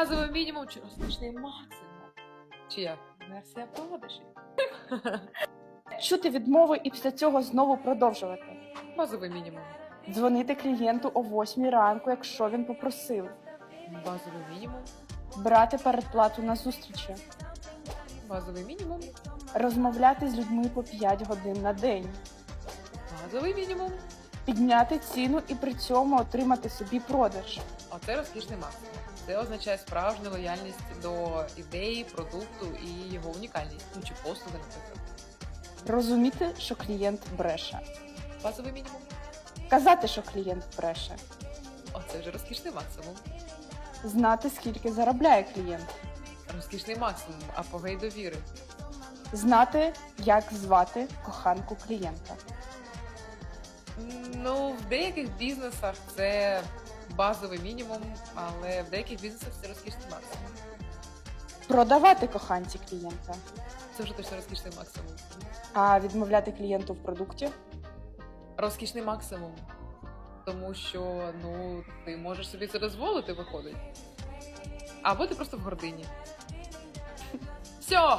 Базовий мінімум чи розкішний максимум? Чи як? Версія продажі. Чути відмови і після цього знову продовжувати. Базовий мінімум. Дзвонити клієнту о 8 ранку, якщо він попросив. Базовий мінімум. Брати передплату на зустрічі. Базовий мінімум. Розмовляти з людьми по 5 годин на день. Базовий мінімум. Підняти ціну і при цьому отримати собі продаж. Оце розкішний максимум. Це означає справжню лояльність до ідеї, продукту і його унікальність. Ну чи послуги, наприклад. Розуміти, що клієнт бреше. Базовий мінімум. Казати, що клієнт бреше. Оце вже розкішний максимум. Знати, скільки заробляє клієнт. Розкішний максимум, апогей довіри. Знати, як звати коханку клієнта. Ну, в деяких бізнесах це базовий мінімум, але в деяких бізнесах це розкішний максимум. Продавати коханці клієнта. Це вже точно розкішний максимум. А відмовляти клієнту в продукті. Розкішний максимум. Тому що ну, ти можеш собі це дозволити, виходить. Або ти просто в гордині. Все!